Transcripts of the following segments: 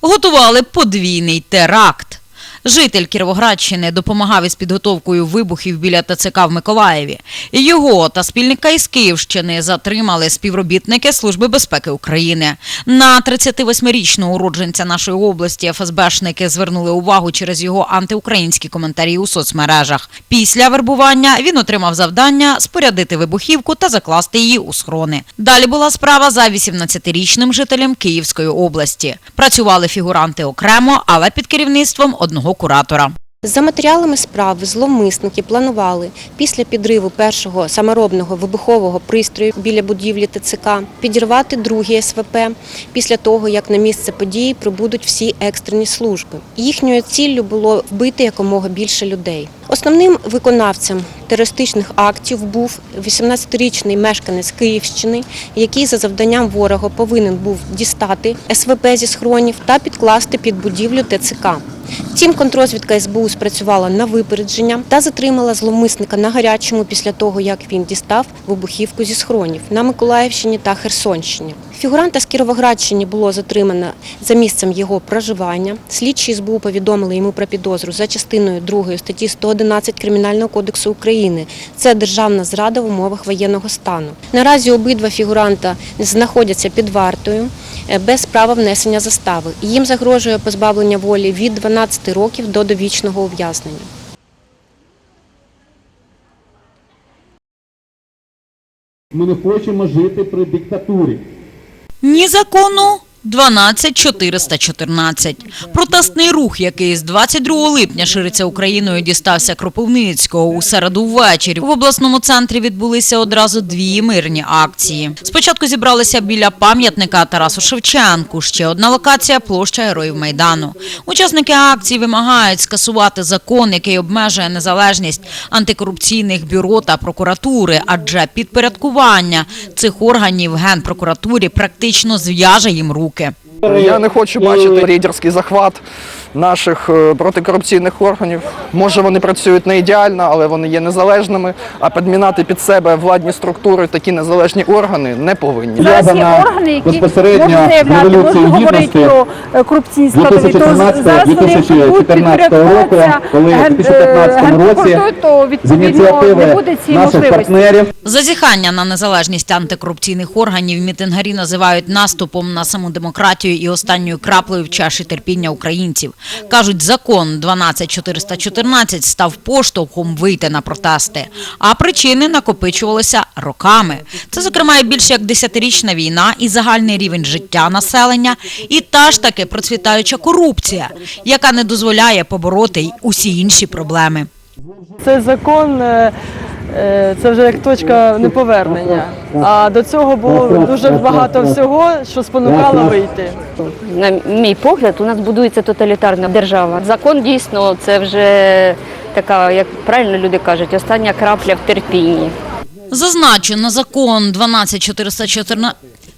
готували подвійний теракт. Житель Кіровоградщини допомагав із підготовкою вибухів біля ТЦК в Миколаєві. Його та спільника із Київщини затримали співробітники Служби безпеки України. На 38-річного уродженця нашої області ФСБшники звернули увагу через його антиукраїнські коментарі у соцмережах. Після вербування він отримав завдання спорядити вибухівку та закласти її у схрони. Далі була справа за 18-річним жителем Київської області. Працювали фігуранти окремо, але під керівництвом одного куратора. За матеріалами справи зловмисники планували після підриву першого саморобного вибухового пристрою біля будівлі ТЦК підірвати другий СВП після того, як на місце події прибудуть всі екстрені служби. Їхньою ціллю було вбити якомога більше людей. Основним виконавцем терористичних актів був 18-річний мешканець Київщини, який за завданням ворога повинен був дістати СВП зі схронів та підкласти під будівлю ТЦК. Втім, контрозвідка СБУ спрацювала на випередження та затримала зловмисника на гарячому після того, як він дістав вибухівку зі схронів на Миколаївщині та Херсонщині. Фігуранта з Кіровоградщини було затримано за місцем його проживання. Слідчі СБУ повідомили йому про підозру за частиною 2 статті 111 Кримінального кодексу України. Це державна зрада в умовах воєнного стану. Наразі обидва фігуранта знаходяться під вартою без права внесення застави. Їм загрожує позбавлення волі від 12 років до довічного ув'язнення. Ми не хочемо жити при диктатурі. Ні закону 12414. Протестний рух, який з 22 липня шириться Україною, дістався Кропивницького. У середу ввечері в обласному центрі відбулися одразу дві мирні акції. Спочатку зібралися біля пам'ятника Тарасу Шевченку. Ще одна локація площа Героїв Майдану. Учасники акції вимагають скасувати закон, який обмежує незалежність антикорупційних бюро та прокуратури, адже підпорядкування цих органів генпрокуратурі практично зв'яже їм руки. Я не хочу бачити рейдерський захват наших е, протикорупційних органів. Може, вони працюють не ідеально, але вони є незалежними. А підмінати під себе владні структури такі незалежні органи не повинні. Є органи, які безпосередньо Гідності про е, корупційні складові. То зараз вони будуть 2014 року, коли в ген- 2015 е, то з відповідно не буде цієї наших можливості. Зазіхання на незалежність антикорупційних органів мітингарі називають наступом на саму демократію і останньою краплею в чаші терпіння українців. Кажуть, закон 12414 став поштовхом вийти на протести, а причини накопичувалися роками. Це, зокрема, і більше як десятирічна війна і загальний рівень життя населення, і та ж таки процвітаюча корупція, яка не дозволяє побороти й усі інші проблеми. Цей закон е, це вже як точка неповернення. А до цього було дуже багато всього, що спонукало вийти. На мій погляд, у нас будується тоталітарна держава. Закон дійсно це вже така, як правильно люди кажуть, остання крапля в терпінні. Зазначено на закон 12414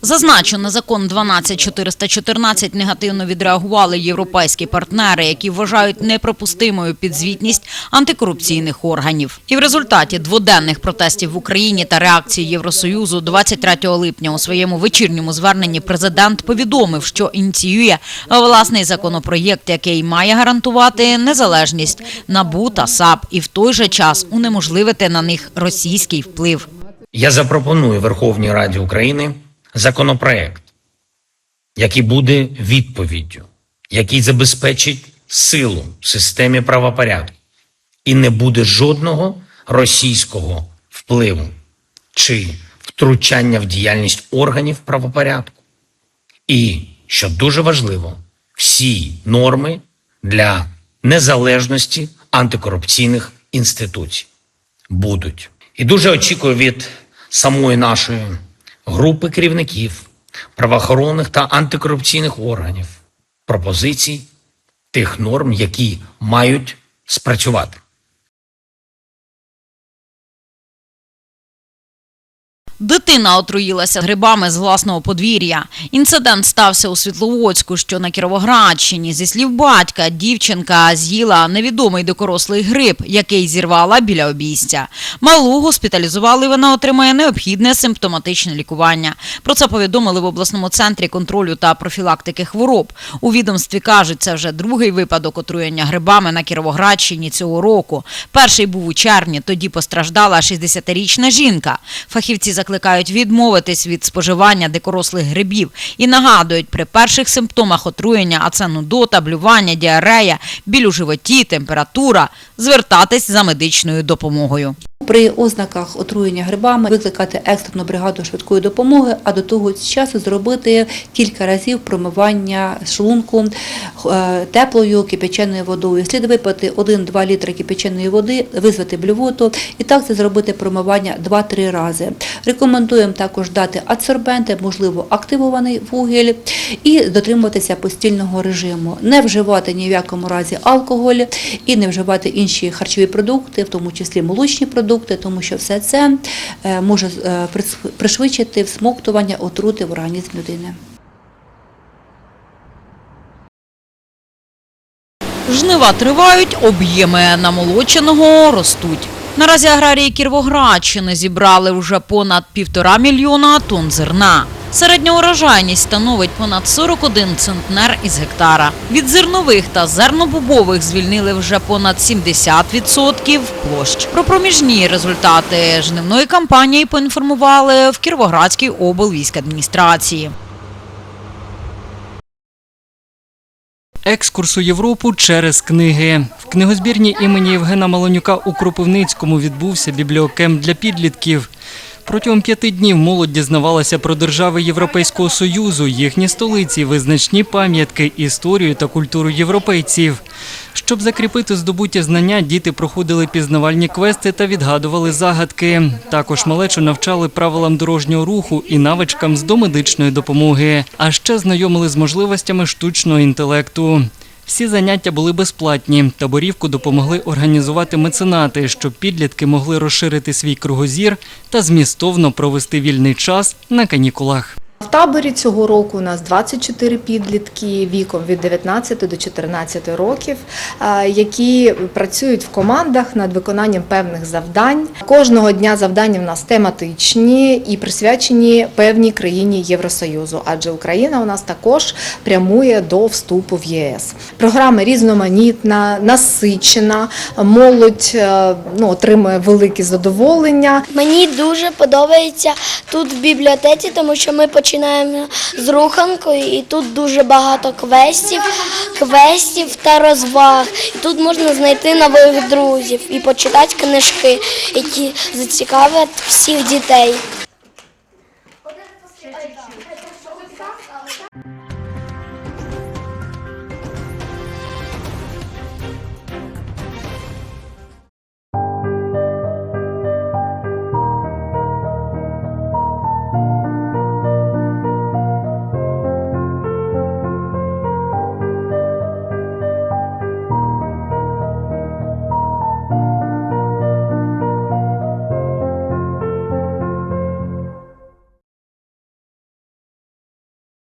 Зазначу, на закон 12414 негативно відреагували європейські партнери, які вважають неприпустимою підзвітність антикорупційних органів. І в результаті дводенних протестів в Україні та реакції Євросоюзу 23 липня у своєму вечірньому зверненні президент повідомив, що ініціює власний законопроєкт, який має гарантувати незалежність НАБУ та САП і в той же час унеможливити на них російський вплив. Я запропоную Верховній Раді України законопроект, який буде відповіддю, який забезпечить силу в системі правопорядку і не буде жодного російського впливу чи втручання в діяльність органів правопорядку. І, що дуже важливо, всі норми для незалежності антикорупційних інституцій будуть. І дуже очікую від самої нашої групи керівників правоохоронних та антикорупційних органів пропозицій тих норм, які мають спрацювати. Дитина отруїлася грибами з власного подвір'я. Інцидент стався у Світловодську, що на Кіровоградщині. Зі слів батька, дівчинка з'їла невідомий докорослий гриб, який зірвала біля обійстя. Малу госпіталізували, вона отримає необхідне симптоматичне лікування. Про це повідомили в обласному центрі контролю та профілактики хвороб. У відомстві кажуть, це вже другий випадок отруєння грибами на Кіровоградщині цього року. Перший був у червні, тоді постраждала 60-річна жінка. Фахівці закликають відмовитись від споживання дикорослих грибів і нагадують, при перших симптомах отруєння, а це нудота, блювання, діарея, біль у животі, температура, звертатись за медичною допомогою. При ознаках отруєння грибами викликати екстрену бригаду швидкої допомоги, а до того часу зробити кілька разів промивання шлунку е, теплою кипяченою водою. Слід випити 1-2 літри кипяченої води, визвати блювоту і так це зробити промивання 2-3 рази. Рекомендуємо також дати адсорбенти, можливо, активований вугіль і дотримуватися постільного режиму. Не вживати ні в якому разі алкоголь і не вживати інші харчові продукти, в тому числі молочні продукти, тому що все це е, може е, пришвидшити всмоктування отрути в організм людини. Жнива тривають, об'єми намолоченого ростуть. Наразі аграрії Кіровоградщини зібрали вже понад півтора мільйона тонн зерна. Середня урожайність становить понад 41 центнер із гектара. Від зернових та зернобобових звільнили вже понад 70% площ. Про проміжні результати жнивної кампанії поінформували в Кіровоградській облвійськадміністрації. Екскурс у Європу через книги. В книгозбірні імені Євгена Малонюка у Кропивницькому відбувся бібліокемп для підлітків. Протягом п'яти днів молодь дізнавалася про держави Європейського Союзу, їхні столиці, визначні пам'ятки, історію та культуру європейців. Щоб закріпити здобуті знання, діти проходили пізнавальні квести та відгадували загадки. Також малечу навчали правилам дорожнього руху і навичкам з домедичної допомоги, а ще знайомили з можливостями штучного інтелекту. Всі заняття були безплатні. Таборівку допомогли організувати меценати, щоб підлітки могли розширити свій кругозір та змістовно провести вільний час на канікулах. В таборі цього року у нас 24 підлітки віком від 19 до 14 років, які працюють в командах над виконанням певних завдань. Кожного дня завдання в нас тематичні і присвячені певній країні Євросоюзу, адже Україна у нас також прямує до вступу в ЄС. Програма різноманітна, насичена, молодь е, ну, отримує велике задоволення. Мені дуже подобається тут в бібліотеці, тому що ми починаємо з руханкою, і тут дуже багато квестів, квестів та розваг. І Тут можна знайти нових друзів і почитати книжки, які зацікавлять всіх дітей.